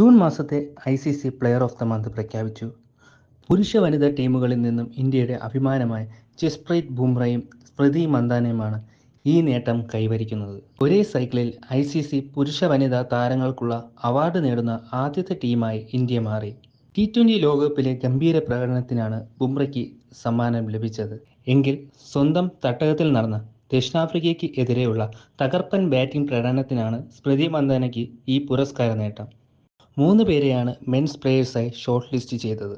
June മാസത്തെ I C C player of the month പ്രഖ്യാപിച്ചു. പുരുഷ വനിതാ ടീമുകളിൽ നിന്നും ഇന്ത്യയുടെ അഭിമാനമായ ജസ്പ്രീത് ബുംറയും സ്മൃതി മന്ദാനയുമാണ് ഈ നേട്ടം കൈവരിക്കുന്നത്. ഒരേ സൈക്കിളിൽ ഐ സി സി പുരുഷ വനിതാ താരങ്ങൾക്കുള്ള അവാർഡ് നേടുന്ന ആദ്യത്തെ ടീമായി ഇന്ത്യ മാറി. ടി ട്വന്റി ലോകകപ്പിലെ ഗംഭീര പ്രകടനത്തിനാണ് ബുംറയ്ക്ക് സമ്മാനം ലഭിച്ചത്. എങ്കിൽ സ്വന്തം തട്ടകത്തിൽ നടന്ന ദക്ഷിണാഫ്രിക്കയ്ക്ക് എതിരെയുള്ള തകർപ്പൻ ബാറ്റിംഗ് പ്രകടനത്തിനാണ് സ്മൃതി മന്ദാനയ്ക്ക് ഈ പുരസ്കാര നേട്ടം. മൂന്ന് പേരെയാണ് മെൻസ് പ്ലേയേഴ്സായി ഷോർട്ട് ലിസ്റ്റ് ചെയ്തത്.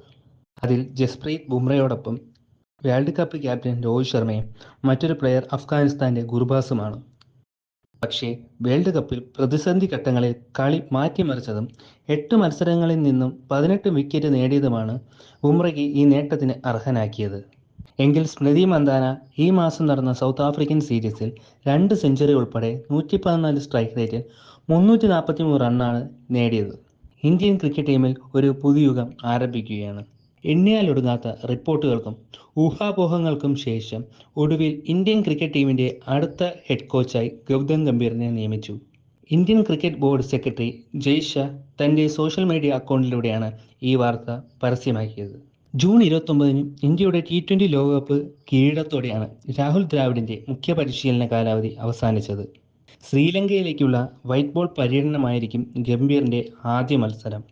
അതിൽ ജസ്പ്രീത് ബുംറയോടൊപ്പം വേൾഡ് കപ്പ് ക്യാപ്റ്റൻ രോഹിത് ശർമ്മയും മറ്റൊരു പ്ലെയർ അഫ്ഗാനിസ്ഥാന്റെ ഗുർബാസുമാണ് പക്ഷേ വേൾഡ് കപ്പിൽ പ്രതിസന്ധി ഘട്ടങ്ങളിൽ കളി മാറ്റിമറിച്ചതും എട്ട് മത്സരങ്ങളിൽ നിന്നും പതിനെട്ട് വിക്കറ്റ് നേടിയതുമാണ് ബുംറയ്ക്ക് ഈ നേട്ടത്തിന് അർഹനാക്കിയത്. എങ്കിൽ സ്മൃതി മന്ദാന ഈ മാസം നടന്ന സൗത്ത് ആഫ്രിക്കൻ സീരീസിൽ രണ്ട് സെഞ്ചുറി ഉൾപ്പെടെ നൂറ്റി പതിനാല് സ്ട്രൈക്ക് റേറ്റിൽ മുന്നൂറ്റി നാൽപ്പത്തി മൂന്ന് റണ്ണാണ് നേടിയത്. ഇന്ത്യൻ ക്രിക്കറ്റ് ടീമിൽ ഒരു പുതുയുഗം ആരംഭിക്കുകയാണ്. എണ്ണിയാലൊടുങ്ങാത്ത റിപ്പോർട്ടുകൾക്കും ഊഹാപോഹങ്ങൾക്കും ശേഷം ഒടുവിൽ ഇന്ത്യൻ ക്രിക്കറ്റ് ടീമിന്റെ അടുത്ത ഹെഡ് കോച്ചായി ഗൗതം ഗംഭീറിനെ നിയമിച്ചു. Indian cricket board secretary Jay Shah തന്റെ സോഷ്യൽ മീഡിയ അക്കൗണ്ടിലൂടെയാണ് ഈ വാർത്ത പരസ്യമാക്കിയത്. ജൂൺ ഇരുപത്തൊമ്പതിന് ഇന്ത്യയുടെ ടി ട്വന്റി ലോകകപ്പ് കിരീടത്തോടെയാണ് രാഹുൽ ദ്രാവിഡിന്റെ മുഖ്യ പരിശീലന കാലാവധി അവസാനിച്ചത്. ശ്രീലങ്കയിലേക്കുള്ള വൈറ്റ് ബോൾ പര്യടനമായിരിക്കും ഗംഭീറിന്റെ ആദ്യ മത്സരം.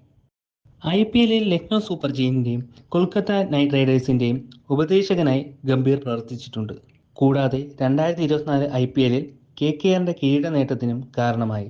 ഐ പി എല്ലിൽ ലക്നൗ സൂപ്പർ ജെയിന്റെയും കൊൽക്കത്ത നൈറ്റ് റൈഡേഴ്സിന്റെയും ഉപദേശകനായി ഗംഭീർ പ്രവർത്തിച്ചിട്ടുണ്ട്. കൂടാതെ രണ്ടായിരത്തി ഇരുപത്തിനാല് ഐ പി എല്ലിൽ കെ കെ ആറിന്റെ കിരീട നേട്ടത്തിനും കാരണമായി.